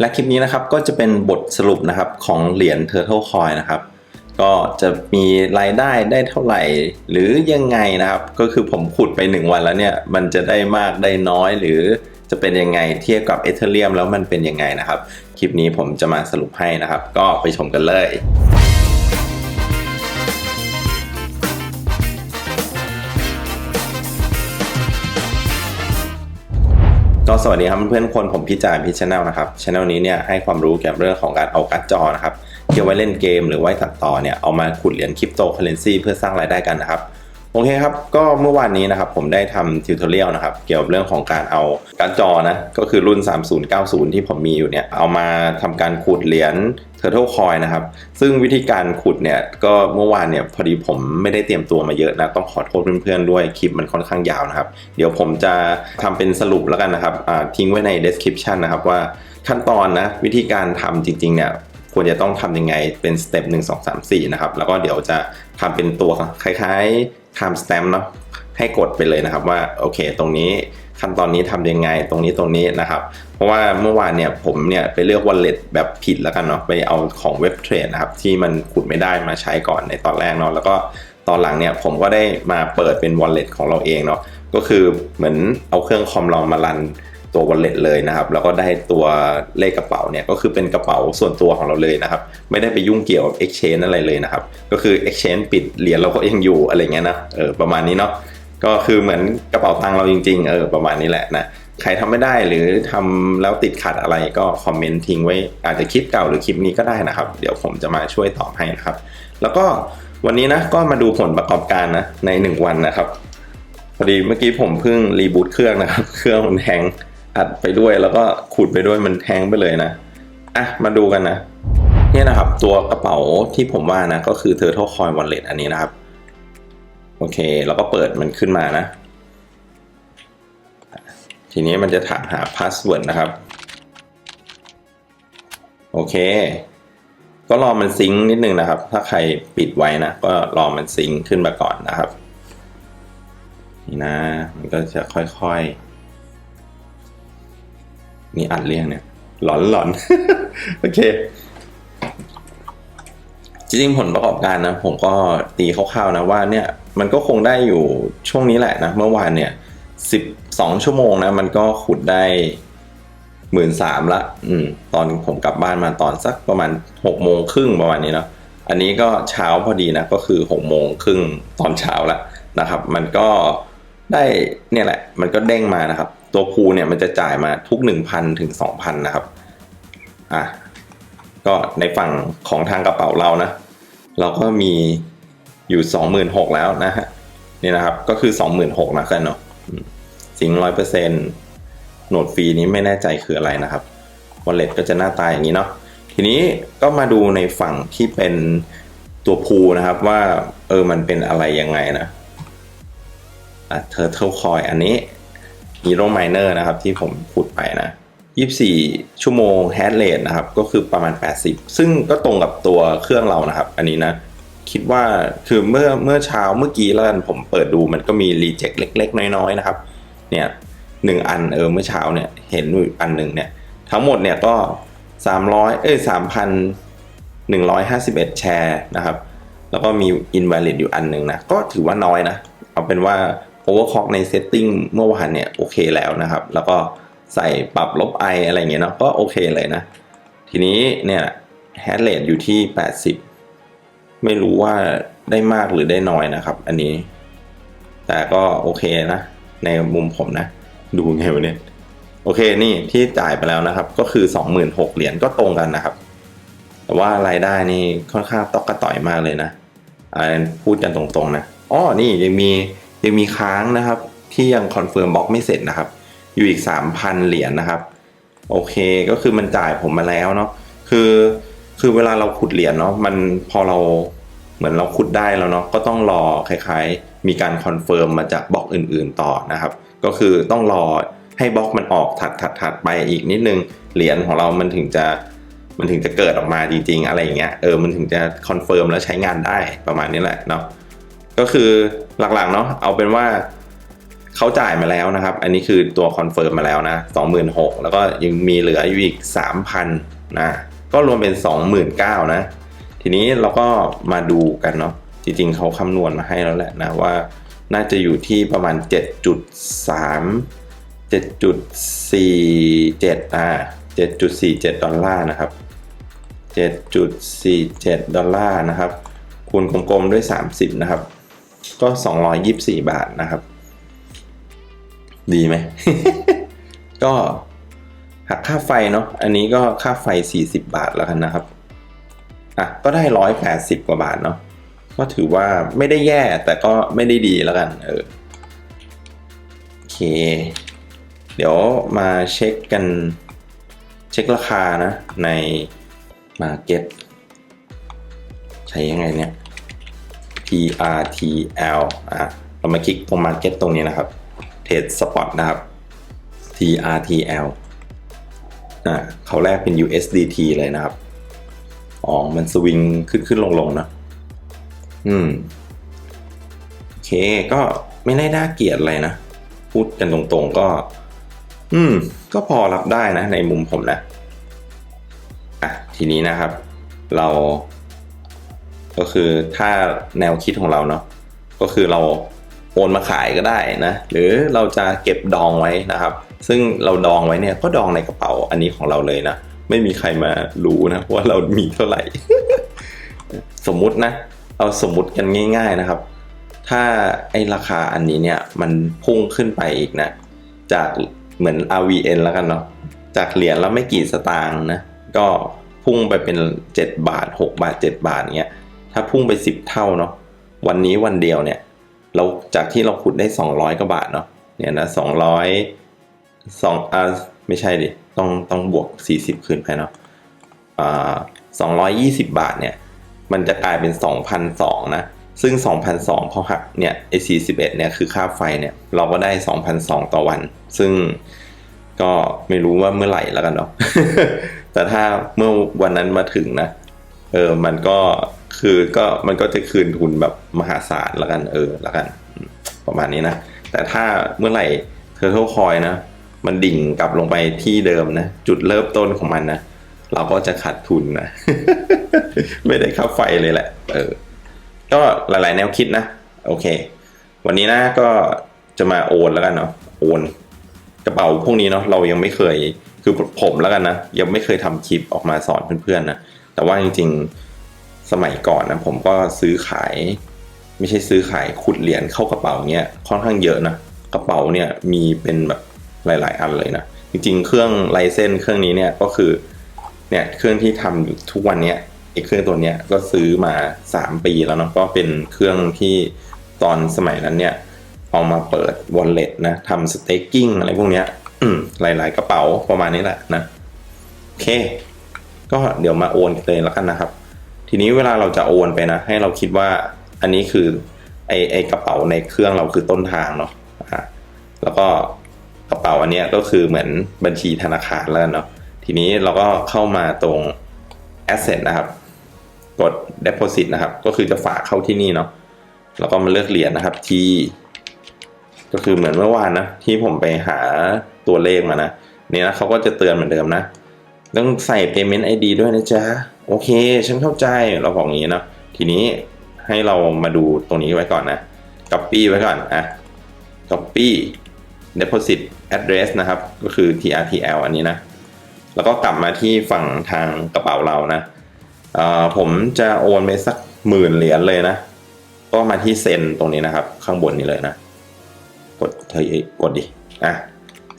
และคลิปนี้นะครับก็จะเป็นบทสรุปนะครับของเหรียญ Turtle Coin นะครับ ก็จะมีรายได้ได้เท่าไหร่ หรือยังไงนะครับ ก็คือผมขุดไป 1 วันแล้วเนี่ย มันจะได้มากได้น้อยหรือจะเป็นยังไงเทียบกับเอเธเรียมแล้วมันเป็นยังไงนะครับ คลิปนี้ผมจะมาสรุปให้นะครับ ก็ไปชมกันเลย ก็สวัสดีครับเพื่อนๆคนผมพี่จานพี่ชแนลนะครับชแนลนี้เนี่ยให้ความรู้เกี่ยวกับเรื่องของการเอาการ์ดจอนะครับเกี่ยวไว้เล่นเกมหรือไว้ตัดต่อเนี่ยเอามาขุดเหรียญคริปโตเคอเรนซีเพื่อสร้างรายได้กันนะครับ โอเคครับ ก็เมื่อวานนี้นะครับผมได้ทำทิวทอเรียลนะครับ เกี่ยวกับเรื่องของการเอาการจอนะ ก็คือรุ่น 3090 ที่ผมมีอยู่เนี่ย เอามาทำการขุดเหรียญ Turtle Coin นะครับ ซึ่งวิธีการขุดเนี่ยก็เมื่อวานเนี่ยพอดีผมไม่ได้เตรียมตัวมาเยอะนะ ต้องขอโทษเพื่อนๆด้วยคลิปมันค่อนข้างยาวนะครับ เดี๋ยวผมจะทำเป็นสรุปแล้วกันนะครับทิ้งไว้ใน description นะครับว่าขั้นตอนนะวิธีการทำจริงๆเนี่ยควรจะต้องทำยังไงเป็นสเต็ปหนึ่งสองสามสี่นะครับ แล้วก็เดี๋ยวจะทำเป็นตัวคล้ายๆ time stamp เนาะให้กดไปเลยนะครับว่าโอเค ตรงนี้ขั้นตอนนี้ทำยังไงตรงนี้ตรงนี้นะครับ เพราะว่าเมื่อวานเนี่ยผมเนี่ยไปเลือก wallet แบบผิดแล้วกันเนาะไปเอาของเว็บเทรดนะครับที่มันขุดไม่ได้มาใช้ก่อนในตอนแรกเนาะแล้วก็ตอนหลังเนี่ยผมก็ได้มาเปิดเป็น wallet ของเราเองเนาะก็คือเหมือนเอาเครื่องคอมเรามารัน ตัว wallet เลยนะครับแล้วก็ได้ตัวเลขกระเป๋าเนี่ยก็คือเป็นกระเป๋าส่วนตัวของเราเลยนะครับ ไม่ได้ไปยุ่งเกี่ยวกับ exchange อะไรเลยนะครับ ก็คือ exchange ปิดเหรียญเราก็ยังอยู่อะไรเงี้ยนะเออประมาณนี้เนาะก็คือเหมือนกระเป๋าตังค์เราจริง ๆ เออประมาณนี้แหละนะใครทำไม่ได้หรือทำแล้วติดขัดอะไรก็คอมเมนต์ทิ้งไว้ อาจจะคลิปเก่าหรือคลิปนี้ก็ได้นะครับ เดี๋ยวผมจะมาช่วยตอบให้นะครับ แล้วก็วันนี้นะก็มาดูผลประกอบการนะใน 1 วันนะครับพอดีเมื่อกี้ผมเพิ่งรีบูตเครื่องนะครับ เครื่องมันแฮง อัดไปด้วยแล้วก็ขุดไปด้วยมันแฮงไปเลยนะ อะ มาดูกันนะ เนี่ยนะครับ ตัวกระเป๋าที่ผมว่านะ ก็คือ Turtle Coin Wallet อันนี้นะครับ โอเค แล้วก็เปิดมันขึ้นมานะ ทีนี้มันจะถามหาพาสเวิร์ดนะครับ โอเค ก็รอมันซิงค์นิดนึงนะครับ ถ้าใครปิดไว้นะ ก็รอมันซิงค์ขึ้นมาก่อนนะครับ นี่นะ มันก็จะค่อยๆ นี่อัดเรียงเนี่ย หลอนหลอนโอเค จริงๆผลประกอบการนะ ผมก็ตีคร่าวๆนะว่าเนี่ย มันก็คงได้อยู่ช่วงนี้แหละนะ เมื่อวานเนี่ยสิบสองชั่วโมงนะ มันก็ขุดได้หมื่นสามละ อืม ตอนผมกลับบ้านมาตอนสักประมาณหกโมงครึ่งประมาณนี้เนาะอันนี้ก็เช้าพอดีนะ ก็คือหกโมงครึ่งตอนเช้าละนะครับ มันก็ได้เนี่ยแหละ มันก็เด้งมานะครับ ตัวพูเนี่ยมันจะจ่ายมาทุกหนึ่งพันถึงสองพันนะครับอะก็ในฝั่งของทางกระเป๋าเรานะ เราก็มีอยู่สองหมื่นหกแล้วนะฮะนี่นะครับก็คือสองหมื่นหกนะกันเนาะสิงร้อยเปอร์เซ็นต์โหนดฟรีนี้ไม่แน่ใจคืออะไรนะครับวอลเล็ตก็จะหน้าตาอย่างนี้เนาะทีนี้ก็มาดูในฝั่งที่เป็นตัวพูนะครับว่าเออมันเป็นอะไรยังไงนะอะเทอร์เทลคอยอันนี้ ฮีโร่ไมเนอร์นะครับที่ผมพูดไปนะ24 ชั่วโมงแฮชเรทนะครับก็คือประมาณ 80 ซึ่งก็ตรงกับตัวเครื่องเรานะครับ อันนี้นะ คิดว่าคือเมื่อเมื่อเช้าเมื่อกี้แล้วกันผมเปิดดูมันก็มีรีเจ็คเล็ก ๆ น้อย ๆ นะครับ เนี่ยหนึ่งอันเออเมื่อเช้าเนี่ยเห็นอยู่อันหนึ่งเนี่ย ทั้งหมดเนี่ยก็ 300 เอ้ย 3,151 แชร์นะครับ แล้วก็มี invalid อยู่อันหนึ่งนะ ก็ถือว่าน้อยนะ เอาเป็นว่า overclock ใน setting เมื่อวานเนี่ยโอเคแล้วนะครับ แล้วก็ใส่ปรับลบไออะไรเงี้ยเนาะก็โอเคเลยนะ ทีนี้เนี่ย hash rate อยู่ที่ 80 ไม่รู้ว่าได้มากหรือได้น้อยนะครับ อันนี้ แต่ก็โอเคนะ ในมุมผมนะ ดูไงวะเนี่ยโอเคนี่ที่จ่ายไปแล้วนะครับ ก็คือ 26,000เหรียญก็ตรงกันนะครับ แต่ว่ารายได้นี่ค่อนข้างตอกกระต่อยมากเลยนะอ่าพูดกันตรงๆนะอ้อนี่ยังมี ยังมีค้างนะครับ ที่ยังคอนเฟิร์มบล็อกไม่เสร็จนะครับ อยู่อีก 3,000 เหรียญนะครับ โอเคก็คือมันจ่ายผมมาแล้วเนาะคือคือเวลาเราขุดเหรียญเนาะมันพอเราเหมือนเราขุดได้แล้วเนาะก็ต้องรอคล้ายๆ มีการคอนเฟิร์มมาจากบล็อกอื่นๆต่อนะครับ ก็คือต้องรอให้บล็อกมันออกถัดถัดถัดไปอีกนิดนึงเหรียญของเรามันถึงจะมันถึงจะเกิดออกมาจริงๆ อะไรอย่างเงี้ยเออมันถึงจะคอนเฟิร์มแล้วใช้งานได้ประมาณนี้แหละเนาะ ก็คือหลักๆเนาะเอาเป็นว่าเขาจ่ายมาแล้วนะครับ อันนี้คือตัวคอนเฟิร์มมาแล้วนะ26,000แล้วก็ยังมีเหลืออยู่อีก3,000นะก็รวมเป็น29,000นะ ทีนี้เราก็มาดูกันเนาะจริงๆเขาคำนวณมาให้แล้วแหละนะว่าน่าจะอยู่ที่ประมาณ 7.3 7.47อ่า7.47 ดอลลาร์นะครับ 7.47 ดอลลาร์นะครับ คูณกลมๆด้วย 30 นะครับ ก็ 224 บาทนะครับ ดีไหม ก็หักค่าไฟเนาะ อันนี้ก็ค่าไฟ 40 บาทแล้วกันนะครับ อะ ก็ได้ 180 กว่าบาทเนาะ ก็ถือว่าไม่ได้แย่แต่ก็ไม่ได้ดีแล้วกัน เออ โอเค เดี๋ยวมาเช็คกัน เช็คราคานะ ใน Market ใช้ยังไงเนี่ย TRTL อะเรามาคลิกตรง Market ตรงนี้นะครับ Trade Spot นะครับ TRTL อะเขาแรกเป็น USDT เลยนะครับ อ๋อ มันสวิงขึ้นขึ้นลงลงนะอืม โอเค ก็ไม่ได้น่าเกลียดอะไรนะ พูดกันตรงๆก็ อืม ก็พอรับได้นะในมุมผมนะ อะ ทีนี้นะครับ เรา ก็คือถ้าแนวคิดของเราเนาะก็คือเราโอนมาขายก็ได้นะ หรือเราจะเก็บดองไว้นะครับ ซึ่งเราดองไว้เนี่ยก็ดองในกระเป๋าอันนี้ของเราเลยนะ ไม่มีใครมารู้นะว่าเรามีเท่าไหร่ สมมุตินะ เอาสมมุติกันง่าย ๆนะครับ ถ้าไอราคาอันนี้เนี่ยมันพุ่งขึ้นไปอีกนะ จากเหมือน RVN แล้วกันเนาะ จากเหรียญแล้วไม่กี่สตางค์นะ ก็พุ่งไปเป็น 7 บาท 6 บาท 7 บาทเงี้ย ถ้าพุ่งไป 10 เท่าเนาะวันนี้วันเดียวเนี่ยเราจากที่เราขุดได้ 200กว่าบาทเนาะเนี่ยนะ200 2อ่าไม่ใช่ดิต้องต้องบวก 40 คืนไปเนาะอ่า220บาทเนี่ยมันจะกลายเป็น 2,002นะซึ่ง 2,002พอหักเนี่ยไอ้41เนี่ยคือค่าไฟเนี่ยเราก็ได้ 2,002 ต่อวัน ซึ่งก็ไม่รู้ว่าเมื่อไหร่แล้วกันเนาะแต่ถ้าเมื่อวันนั้นมาถึงนะ เออมันก็คือก็มันก็จะคืนทุนแบบมหาศาลแล้วกันเออแล้วกัน ประมาณนี้นะ แต่ถ้าเมื่อไหร่เทอร์เทลคอยนะ มันดิ่งกลับลงไปที่เดิมนะ จุดเริ่มต้นของมันนะ เราก็จะขาดทุนนะ ไม่ได้ค่าไฟเลยแหละ เออ ก็หลายๆแนวคิดนะ โอเค วันนี้นะก็จะมาโอนแล้วกันเนาะโอนกระเป๋าพวกนี้เนาะเรายังไม่เคยคือผมแล้วกันนะ ยังไม่เคยทำคลิปออกมาสอนเพื่อนๆนะ แต่ว่าจริงๆสมัยก่อนนะผมก็ซื้อขาย ไม่ใช่ซื้อขายขุดเหรียญเข้ากระเป๋าเนี้ยค่อนข้างเยอะนะกระเป๋าเนี่ยมีเป็นแบบหลาย ๆ อันเลยนะจริงๆ เครื่องไลเซนเครื่องนี้เนี่ยก็คือเนี่ยเครื่องที่ทำอยู่ทุกวันเนี้ยไอ้เครื่องตัวเนี้ยก็ซื้อมา 3 ปีแล้วเนาะก็เป็นเครื่องที่ตอนสมัยนั้นเนี่ยเอามาเปิดวอลเล็ตนะทำสเต็กกิ้งอะไรพวกเนี้ยหลาย ๆ กระเป๋าประมาณนี้แหละนะ โอเค ก็เดี๋ยวมาโอนเลยแล้วกันนะครับ ทีนี้เวลาเราจะโอนไปนะ ให้เราคิดว่าอันนี้คือไอไอกระเป๋าในเครื่องเราคือต้นทางเนาะอะแล้วก็กระเป๋าอันนี้ก็คือเหมือนบัญชีธนาคารแล้วเนาะทีนี้เราก็เข้ามาตรง asset นะครับ กด deposit นะครับ ก็คือจะฝากเข้าที่นี่เนาะแล้วก็มาเลือกเหรียญนะครับ T ก็คือเหมือนเมื่อวานนะที่ผมไปหาตัวเลขมานะเนี่ยนะเขาก็จะเตือนเหมือนเดิมนะ ต้องใส่ payment ID ด้วยนะจ๊ะ โอเค ฉันเข้าใจเราบอกอย่างนี้เนาะทีนี้ให้เรามาดูตรงนี้ไว้ก่อนนะ copy ไว้ก่อนอะ copy deposit address นะครับ ก็คือ TRTL อันนี้นะ แล้วก็กลับมาที่ฝั่งทางกระเป๋าเรานะเอ่อผมจะโอนไปสักหมื่นเหรียญเลยนะ ก็มาที่เซ็นตรงนี้นะครับ ข้างบนนี้เลยนะ กดเฮ้ยกดดิ อะ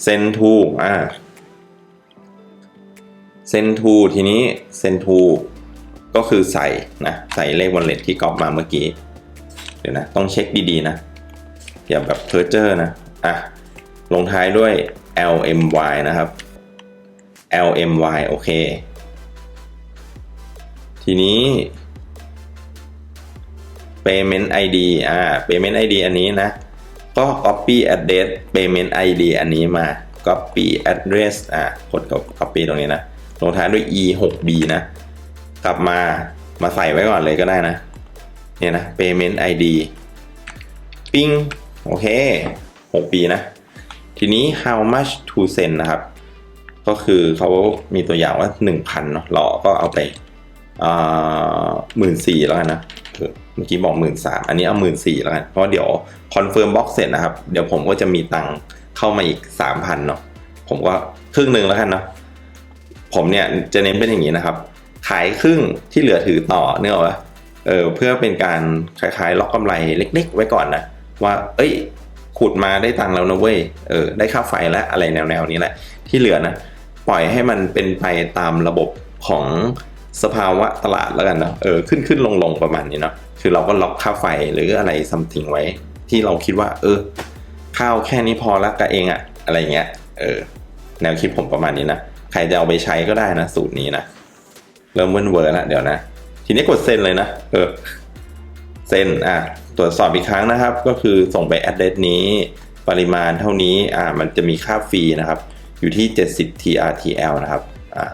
เซ็นทูอ่า เซ็นทูทีนี้เซ็นทูก็คือใส่นะใส่เลขวอลเล็ตที่ก๊อปมาเมื่อกี้ เดี๋ยวนะ ต้องเช็คดีๆนะ อย่าแบบเพอร์เจอร์นะ อะ ลงท้ายด้วย LMY นะครับ LMY โอเค ทีนี้ Payment ID อ่า Payment ID อันนี้นะ ก็ Copy Address Payment ID อันนี้มา Copy Address อ่ากด Copy ตรงนี้นะ ลงท้ายด้วย E 6 B นะ กลับมามาใส่ไว้ก่อนเลยก็ได้นะ เนี่ยนะ Payment ID ปิ้งโอเค 6 ปีนะ ทีนี้ how much to send นะครับ ก็คือเขามีตัวอย่างว่า 1,000เนาะเราก็เอาไปหมื่นสี่แล้วกันนะเออเมื่อกี้บอกหมื่นสามอันนี้เอาหมื่นสี่แล้วกัน เพราะเดี๋ยวคอนเฟิร์มบล็อกเสร็จนะครับ เดี๋ยวผมก็จะมีตังค์เข้ามาอีกสามพันเนาะ ผมก็ครึ่งหนึ่งแล้วกันเนาะ ผมเนี่ยจะเน้นเป็นอย่างนี้นะครับ ขายครึ่งที่เหลือถือต่อเนื้อวะเออเพื่อเป็นการคล้ายๆ ล็อกกำไรเล็ก ๆ ไว้ก่อนนะว่า เอ้ยขุดมาได้ตังค์แล้วนะเว้ยเออได้ค่าไฟแล้วอะไรแนวๆนี้แหละ ที่เหลือนะปล่อยให้มันเป็นไปตามระบบของสภาวะตลาดแล้วกันนะเออขึ้นขึ้นลงลงประมาณนี้เนาะคือเราก็ล็อกค่าไฟหรืออะไรซัมติงไว้ ที่เราคิดว่า เออ ข้าวแค่นี้พอละกับเองอะอะไรเงี้ยเออแนวคิดผมประมาณนี้นะ รจะเอาไปใช้ก็ได้นะ สูตรนี้นะ เริ่มเวิร์นเวอร์แล้วเดี๋ยวนะ ทีนี้กดเซ็นเลยนะ เออ เซ็นอะ ตรวจสอบอีกครั้งนะครับ ก็คือส่งไป address นี้ ปริมาณเท่านี้ อ่า มันจะมีค่าฟรีนะครับ อยู่ที่ 70 TRTL นะครับ อ่า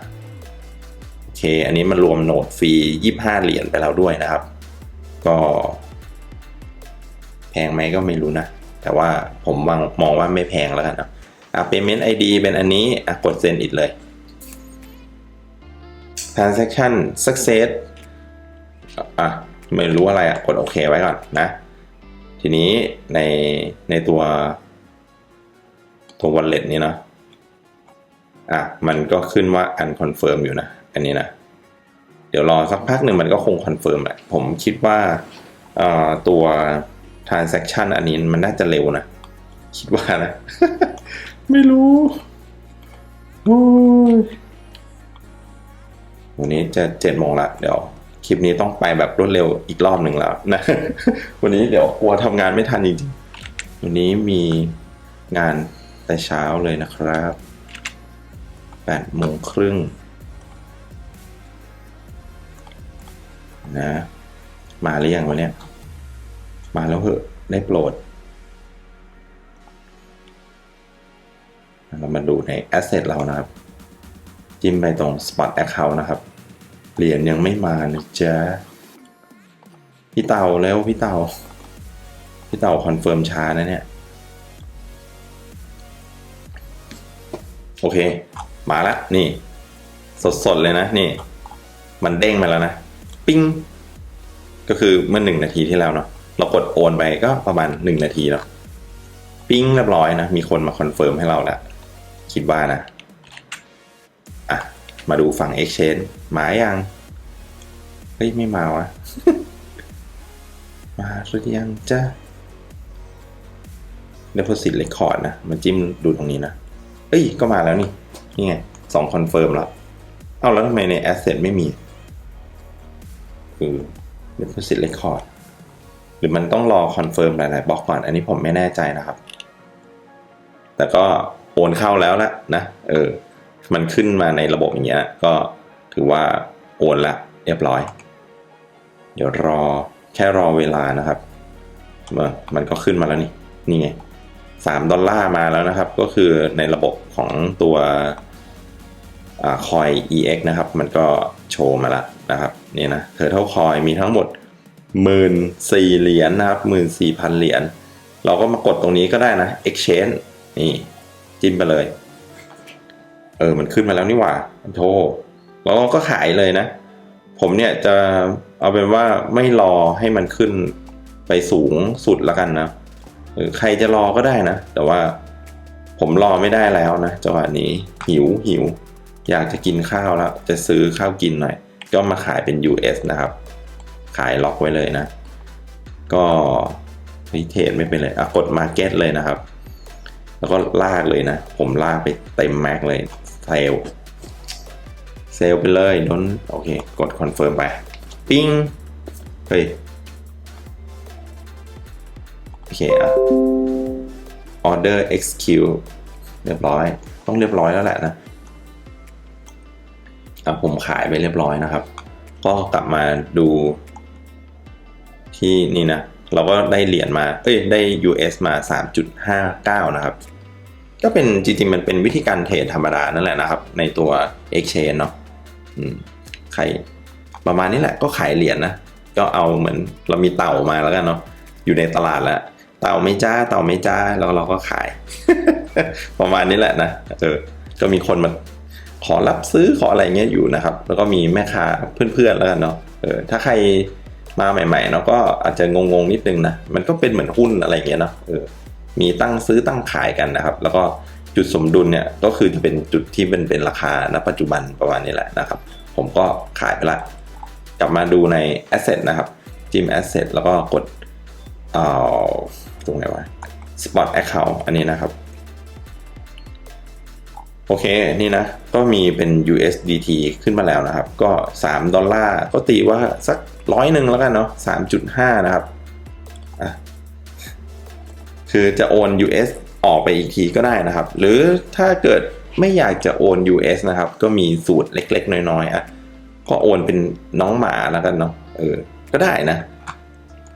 โอเค อันนี้มันรวมโหนดฟรี 25 เหรียญไปแล้วด้วยนะครับ ก็ แพงไหมก็ไม่รู้นะ แต่ว่าผมมองมองว่าไม่แพงแล้วกันนะอะ payment ID เป็นอันนี้อะกดเซ็นอีกเลย transaction success อะไม่รู้อะไรอะกดโอเคไว้ก่อนนะ ทีนี้ในในตัวตัว wallet นี้เนาะอะมันก็ขึ้นว่า unconfirm อยู่นะ อันนี้นะ เดี๋ยวรอสักพักหนึ่งมันก็คงคอนเฟิร์มแหละผมคิดว่าเอ่อตัว transaction อันนี้มันน่าจะเร็วนะ คิดว่านะ ไม่รู้ โอ้ย วันนี้จะเจ็ดโมงละเดี๋ยวคลิปนี้ต้องไปแบบรวดเร็วอีกรอบหนึ่งแล้วนะ วันนี้เดี๋ยวกลัวทำงานไม่ทันจริงๆ วันนี้มีงานแต่เช้าเลยนะครับแปดโมงครึ่งนะ มาหรือยังวะเนี่ยมาแล้วเหอะได้โปรด เรามาดูใน Asset เรานะครับ จิ้มไปตรง Spot Account นะครับ เหรียญยังไม่มานะจ๊ะ พี่เต่าแล้วพี่เต่า พี่เต่าคอนเฟิร์มช้านะเนี่ย โอเค มาแล้วนี่ สดๆเลยนะ นี่ มันเด้งมาแล้วนะ ปิ้ง ก็คือเมื่อหนึ่งนาทีที่แล้วเนาะเรากดโอนไปก็ประมาณหนึ่งนาทีเนาะปิ้งเรียบร้อยนะ มีคนมาคอนเฟิร์มให้เราแล้วคิดว่านะอะ มาดูฝั่ง Exchange มายัง เฮ้ย ไม่มาวะ มาหรือยังจ้า Deposit Record นะมาจิ้มดูตรงนี้นะ เอ้ย ก็มาแล้วนี่ นี่ไงสองคอนเฟิร์มแล้ว เอาแล้วทำไมใน Asset ไม่มี คือ Deposit Record หรือมันต้องรอคอนเฟิร์มหลายๆบล็อกก่อน อันนี้ผมไม่แน่ใจนะครับ แต่ก็โอนเข้าแล้วละนะ เออ มันขึ้นมาในระบบอย่างเงี้ยก็ถือว่าโอนละเรียบร้อย เดี๋ยวรอแค่รอเวลานะครับมื่อมันก็ขึ้นมาแล้วนี่นี่ไงสามดอลลาร์มาแล้วนะครับ ก็คือในระบบของตัวคอย EX นะครับ มันก็โชว์มาแล้วนะครับนี่นะเทอร์เท่าคอยมีทั้งหมดหมื่นสี่เหรียญนะครับหมื่นสี่พันเหรียญเราก็มากดตรงนี้ก็ได้นะ exchange นี่ จิ้มไปเลย ออมันขึ้นมาแล้วนี่หว่าโทรแล้วก็ขายเลยนะ ผมเนี่ยจะเอาเป็นว่าไม่รอให้มันขึ้นไปสูงสุดแล้วกันนะเออใครจะรอก็ได้นะ แต่ว่าผมรอไม่ได้แล้วนะจังหวะนี้หิวหิว อยากจะกินข้าวแล้ว จะซื้อข้าวกินหน่อย ก็มาขายเป็น US นะครับ ขายล็อกไว้เลยนะ ก็วิเทรดไม่เป็นเลยอะกด Market เลยนะครับ แล้วก็ลากเลยนะ ผมลากไปเต็มแม็กเลย เซลเซลไปเลยโดนโอเค กดคอนเฟิร์มไป ปิ้ง เฮ้ย โอเคอะ order execute เรียบร้อย ต้องเรียบร้อยแล้วแหละนะอะผมขายไปเรียบร้อยนะครับ ก็กลับมาดูที่นี่นะ เราก็ได้เหรียญมา เอ้ย ได้ US มา 3.59 นะครับ ก็เป็นจริงๆมันเป็นวิธีการเทรดธรรมดานั่นแหละนะครับ ในตัว Exchange เนาะใครประมาณนี้แหละก็ขายเหรียญนะ ก็เอาเหมือนเรามีเต่ามาแล้วกันเนาะอยู่ในตลาดแล้ว เต่าไม่จ้าเต่าไม่จ้าแล้วเราก็ขาย ประมาณนี้แหละนะเออก็มีคนมาขอรับซื้อขออะไรเงี้ยอยู่นะครับ แล้วก็มีแม่ค้าเพื่อนๆแล้วกันเนาะเออถ้าใครมาใหม่ๆเนาะก็อาจจะงงๆนิดนึงนะมันก็เป็นเหมือนหุ้นอะไรเงี้ยเนาะเออ มีตั้งซื้อตั้งขายกันนะครับ แล้วก็จุดสมดุลเนี่ยก็คือจะเป็นจุดที่เป็นเป็นราคาณปัจจุบันประมาณนี้แหละนะครับ ผมก็ขายไปละ กลับมาดูใน Asset นะครับจิ้ม Asset แล้วก็กดเอ่อตรงไหนวะ Spot Account อันนี้นะครับ โอเคนี่นะ ก็มีเป็น USDT ขึ้นมาแล้วนะครับ ก็ 3 ดอลลาร์ก็ตีว่าสักร้อยหนึ่งแล้วกันเนาะ3.5 นะครับ คือจะโอน US ออกไปอีกทีก็ได้นะครับ หรือถ้าเกิดไม่อยากจะโอน US นะครับ ก็มีสูตรเล็กๆ น้อยๆอะก็โอนเป็นน้องหมาแล้วกันเนาะเออก็ได้นะ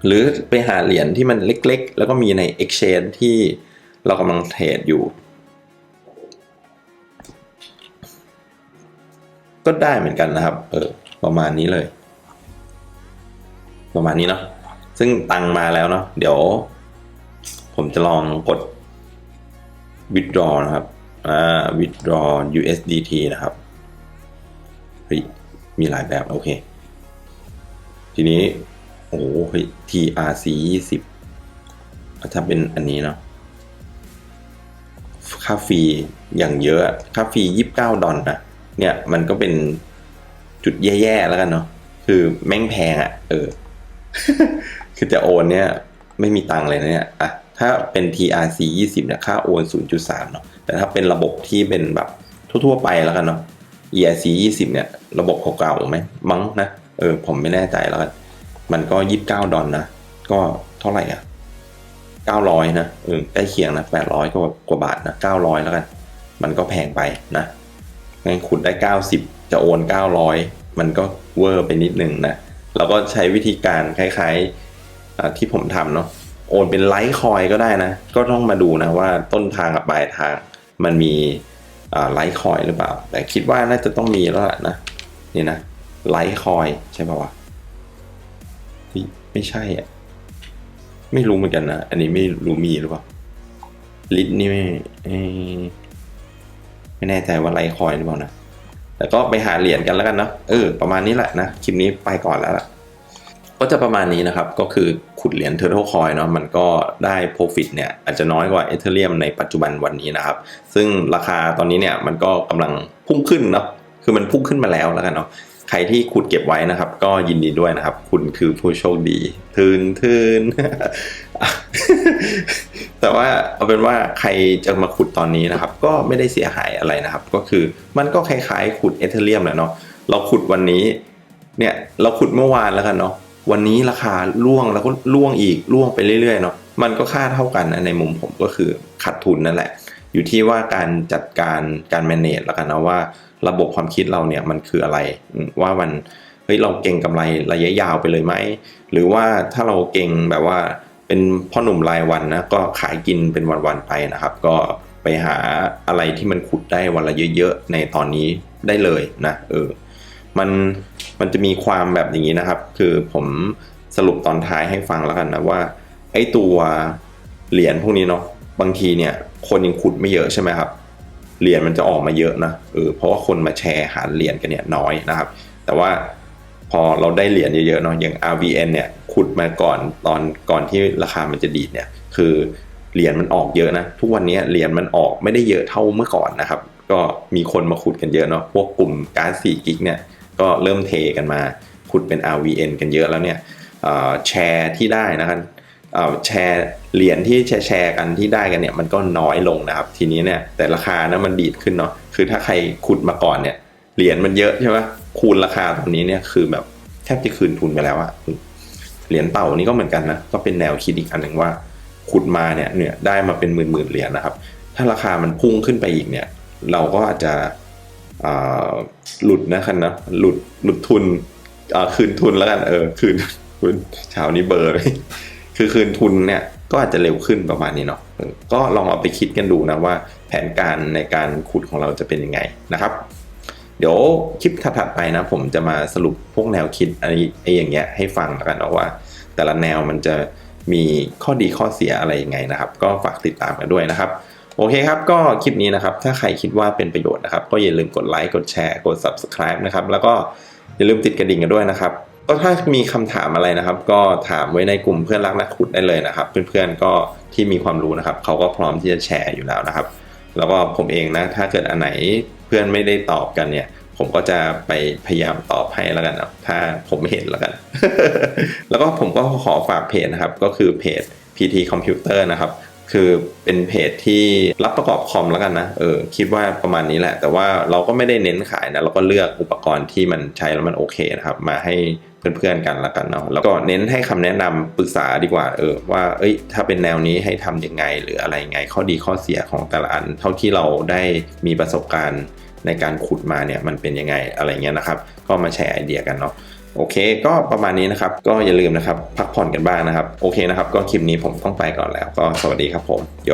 หรือไปหาเหรียญที่มันเล็กๆ แล้วก็มีใน Exchange ที่เรากำลังเทรดอยู่ ก็ได้เหมือนกันนะครับ เออประมาณนี้เลย ประมาณนี้เนาะซึ่งตังมาแล้วเนาะเดี๋ยว ผมจะลองกด withdraw นะครับ อ่า withdraw USDT นะครับ เฮ้ย มีหลายแบบ โอเค ทีนี้ โอ้โหเฮ้ย TRC 20ถ้าเป็นอันนี้เนาะ ค่าฟรีอย่างเยอะ ค่าฟรี 29 ดอลนะ เนี่ย มันก็เป็นจุดแย่ ๆ แล้วกันเนาะ คือแม่งแพงอะ่ะ เออ คือจะโอนเนี่ย ไม่มีตังเลยนะเนี่ย อะ ถ้าเป็น TRC 20เนี่ยค่าโอน 0.3 เนาะ แต่ถ้าเป็นระบบที่เป็นแบบทั่วๆไปแล้วกันเนาะ ERC 20เนี่ย ระบบเก่าๆไหมมั้งนะ เออ ผมไม่แน่ใจแล้วกัน มันก็ 29 ดอลนะ ก็เท่าไหร่อะ 900 นะเออใกล้เคียงนะ 800 กว่ากว่าบาทนะ 900 แล้วกัน มันก็แพงไปนะงั้นขุดได้ 90 จะโอน 900 มันก็เวอร์ไปนิดนึงนะ แล้วก็ใช้วิธีการคล้ายๆที่ผมทำเนาะ โอนเป็นไลท์คอยก็ได้นะ ก็ต้องมาดูนะว่าต้นทางกับปลายทางมันมีไลท์คอยหรือเปล่า แต่คิดว่าน่าจะต้องมีแล้วล่ะนะ นี่นะไลท์คอยใช่ป่าวะไม่ใช่อะ ไม่รู้เหมือนกันนะ อันนี้ไม่รู้มีหรือเปล่าลิทนี่ไม่ไม่แน่ใจว่าไลท์คอยหรือเปล่านะแต่ก็ไปหาเหรียญกันแล้วกันเนาะเออประมาณนี้แหละนะ คลิปนี้ไปก่อนแล้วล่ะ ก็จะประมาณนี้นะครับ ก็คือขุดเหรียญ Turtle Coin เนาะมันก็ได้ Profit เนี่ยอาจจะน้อยกว่า Ethereum ในปัจจุบันวันนี้นะครับ ซึ่งราคาตอนนี้เนี่ยมันก็กำลังพุ่งขึ้นเนาะคือมันพุ่งขึ้นมาแล้วแล้วกันเนาะใครที่ขุดเก็บไว้นะครับ ก็ยินดีด้วยนะครับ คุณคือผู้โชคดีทืนทืนแต่ว่าเอาเป็นว่าใครจะมาขุดตอนนี้นะครับ ก็ไม่ได้เสียหายอะไรนะครับ ก็คือมันก็คล้ายๆ ขุดเอเธเรียมแหละเนาะเราขุดวันนี้เนี่ยเราขุดเมื่อวานแล้วกันเนาะ วันนี้ราคาล่วงแล้วก็ล่วงอีกล่วงไปเรื่อยๆเนาะมันก็ค่าเท่ากันนะในมุมผมก็คือขาดทุนนั่นแหละ อยู่ที่ว่าการจัดการการ manage แล้วกันนะว่าระบบความคิดเราเนี่ยมันคืออะไรว่ามันเฮ้ยเราเก่งกำไรระยะยาวไปเลยไหมหรือว่าถ้าเราเก่งแบบว่าเป็นพ่อหนุ่มรายวันนะก็ขายกินเป็นวันๆไปนะครับ ก็ไปหาอะไรที่มันขุดได้วันละเยอะๆในตอนนี้ได้เลยนะเออมัน มันจะมีความแบบอย่างนี้นะครับ คือผมสรุปตอนท้ายให้ฟังแล้วกันนะว่า ไอ้ตัวเหรียญพวกนี้เนาะบางทีเนี่ย คนยังขุดไม่เยอะใช่ไหมครับเหรียญมันจะออกมาเยอะนะเออเพราะว่าคนมาแชร์หาเหรียญกันเนี่ยน้อยนะครับ แต่ว่าพอเราได้เหรียญเยอะๆเนาะอย่าง RVN เนี่ยขุดมาก่อนตอนก่อนที่ราคามันจะดีดเนี่ย คือเหรียญมันออกเยอะนะ ทุกวันนี้เหรียญมันออกไม่ได้เยอะเท่าเมื่อก่อนนะครับ ก็มีคนมาขุดกันเยอะเนาะพวกกลุ่มการ์ด4กิกเนี่ย ก็เริ่มเทกันมาขุดเป็น RVN กันเยอะแล้วเนี่ยแชร์ที่ได้นะครับแชร์เหรียญที่แชร์แชร์กันที่ได้กันเนี่ยมันก็น้อยลงนะครับ ทีนี้เนี่ยแต่ราคานะมันดีดขึ้นเนาะคือถ้าใครขุดมาก่อนเนี่ยเหรียญมันเยอะใช่ไหมคูณราคาตอนนี้เนี่ยคือแบบแทบจะคืนทุนไปแล้วอะเหรียญเต่านี่ก็เหมือนกันนะก็เป็นแนวคิดอีกอันหนึ่งว่าขุดมาเนี่ยเนี่ยได้มาเป็นหมื่นหมื่นเหรียญนะครับ ถ้าราคามันพุ่งขึ้นไปอีกเนี่ย เราก็อาจจะ หลุดนะครับนะหลุดหลุดทุนคืนทุนแล้วกันเออคืนคืนเช้านี้เบอร์เลยคือคืนทุนเนี่ยก็อาจจะเร็วขึ้นประมาณนี้เนาะก็ลองเอาไปคิดกันดูนะว่าแผนการในการขุดของเราจะเป็นยังไงนะครับ เดี๋ยวคลิปถัดๆไปนะ ผมจะมาสรุปพวกแนวคิดอะไรไอ้อย่างเงี้ยให้ฟังแล้วกันเนาะว่า แต่ละแนวมันจะมีข้อดีข้อเสียอะไรยังไงนะครับ ก็ฝากติดตามกันด้วยนะครับ โอเคครับ ก็คลิปนี้นะครับ ถ้าใครคิดว่าเป็นประโยชน์นะครับ ก็อย่าลืมกดไลค์กดแชร์กด subscribe นะครับ แล้วก็อย่าลืมติดกระดิ่งกันด้วยนะครับ ก็ถ้ามีคำถามอะไรนะครับ ก็ถามไว้ในกลุ่มเพื่อนรักนักขุดได้เลยนะครับ เพื่อนๆก็ที่มีความรู้นะครับเขาก็พร้อมที่จะแชร์อยู่แล้วนะครับ แล้วก็ผมเองนะถ้าเกิดอันไหนเพื่อนไม่ได้ตอบกันเนี่ย ผมก็จะไปพยายามตอบให้แล้วกันนะถ้าผมเห็นแล้วกัน แล้วก็ผมก็ขอฝากเพจนะครับก็คือเพจ PT Computer นะครับ คือเป็นเพจที่รับประกอบคอมแล้วกันนะ เออ คิดว่าประมาณนี้แหละ แต่ว่าเราก็ไม่ได้เน้นขายนะ เราก็เลือกอุปกรณ์ที่มันใช้แล้วมันโอเคนะครับ มาให้เพื่อนๆกันแล้วกันเนาะ แล้วก็เน้นให้คำแนะนำปรึกษาดีกว่า เออ ว่า เอ้ย ถ้าเป็นแนวนี้ให้ทำยังไง หรืออะไรยังไง ข้อดีข้อเสียของแต่ละอัน เท่าที่เราได้มีประสบการณ์ในการขุดมาเนี่ย มันเป็นยังไง อะไรเงี้ยนะครับ ก็มาแชร์ไอเดียกันเนาะ โอเค ก็ประมาณนี้นะครับ ก็อย่าลืมนะครับ พักผ่อนกันบ้างนะครับ โอเคนะครับ ก็คลิปนี้ผมต้องไปก่อนแล้ว ก็สวัสดีครับผมโย